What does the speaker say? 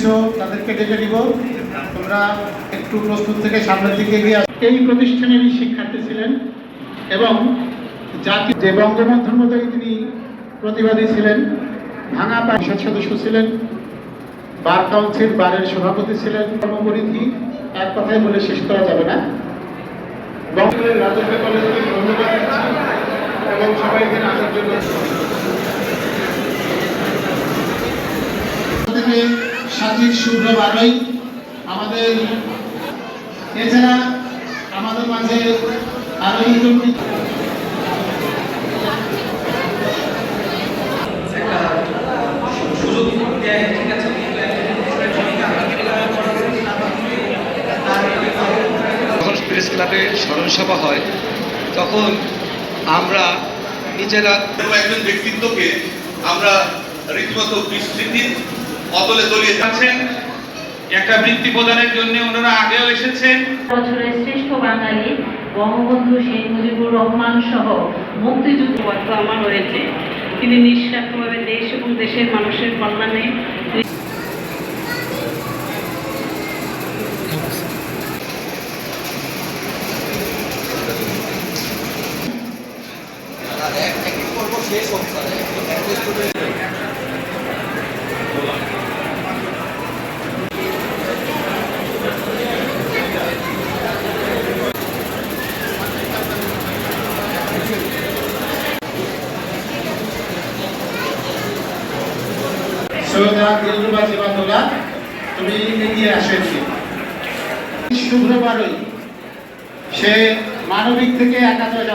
এসেছ তাদেরকে ডেকে দিব তোমরা একটু প্রস্তুত থেকে সামনের দিকে এগিয়ে। এই প্রতিষ্ঠানেরই শিক্ষার্থী ছিলেন এবং জাতি যে বঙ্গবন্ধুর মতোই তিনি প্রতিবাদী ছিলেন, ভাঙা পরিষদ সদস্য ছিলেন, বার কাউন্সিল বারের সভাপতি ছিলেন, কর্মপরিধি এক কথায় বলে শেষ করা যাবে না। বঙ্গের রাজস্ব কলেজকে ধন্যবাদ এবং সবাই এখানে আসার জন্য সাথীর শুভ্র বারই আমাদের এছাড়া আমাদের মাঝে আরও একজন প্রেস ক্লাবে স্মরণ সভা হয় তখন আমরা নিজেরা কোনো একজন ব্যক্তিত্বকে আমরা রীতিমতো বিস্তৃতির অতলে তলিয়ে আছেন। একটা বৃত্তি প্রদানের জন্য ওনারা আগেও এসেছেন। বছরের শ্রেষ্ঠ বাঙালি বঙ্গবন্ধু শেখ মুজিবুর রহমান সহ মুক্তিযুদ্ধ আমার হয়েছে তিনি নিঃস্বার্থভাবে দেশ এবং দেশের মানুষের কল্যাণে সৈয়দা তুমি এগিয়ে আসো। শুভ্র সে মানবিক থেকে একাত্তর